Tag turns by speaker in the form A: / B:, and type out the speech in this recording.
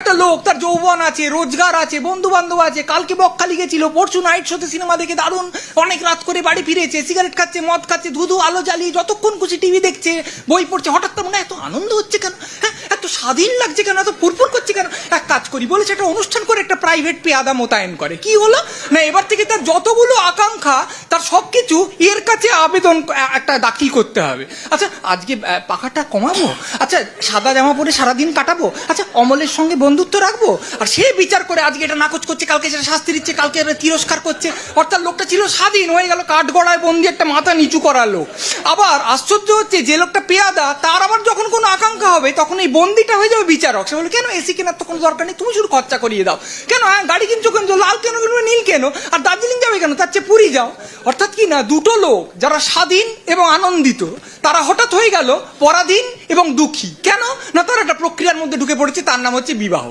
A: একটা লোক, তার যৌবন আছে, রোজগার আছে বন্ধু বান্ধব আছে, কালকে বকখালি গেছিল, পরশু নাইট শোতে সিনেমা দেখে দারুণ, অনেক রাত করে বাড়ি ফিরেছে সিগারেট খাচ্ছে, মদ খাচ্ছে, ধুধু, আলো জ্বালিয়ে যতক্ষণ খুশি টিভি দেখছে, বই পড়ছে, হঠাৎ তার মনে এত আনন্দ হচ্ছে কেন? হ্যাঁ এত স্বাধীন লাগছে কেন? এত ফুরফুর করছে কেন? এক কাজ করি বলেছে একটা অনুষ্ঠান করে একটা প্রাইভেট পেয়াদা মোতায়েন করে। কি হলো? না, এবার থেকে তার যতগুলো আকাঙ্ক্ষা, তার সবকিছু এর কাছে আবেদন একটা দাখিল করতে হবে। আচ্ছা আজকে পাখাটা কমাবো? আচ্ছা সাদা জামা পরে সারাদিন কাটাবো? আচ্ছা অমলের সঙ্গে বন্ধুত্ব রাখব? আর সে বিচার করে আজকে এটা নাকচ করছে, কালকে সেটা শাস্তি দিচ্ছে, কালকে তিরস্কার করছে। অর্থাৎ লোকটা ছিল স্বাধীন, হয়ে গেল কাঠগড়ায় বন্দি একটা মাথা নিচু করা লোক। আবার আশ্চর্য হচ্ছে, যে লোকটা পেয়াদা, তার আবার যখন কোনো আকাঙ্ক্ষা হবে, তখন এই বন্দিটা হয়ে যাবে বিচারক। সে বলে কেন এসি কেনার তো কোনো দরকার নেই? তুমি শুধু খরচা করিয়ে দাও। কেন হ্যাঁ গাড়ি কিনছো কেন? লাল কেন? নীল কেন? আর দার্জিলিং যাবে কেন? তার চেয়ে পুরী যাও। অর্থাৎ কি না, দুটো লোক, যারা স্বাধীন এবং আনন্দিত তারা হঠাৎ হয়ে গেল পরাধীন এবং দুঃখী। কেন? না, তারা একটা প্রক্রিয়ার মধ্যে ঢুকে পড়েছে, তার নাম হচ্ছে বিবাহ।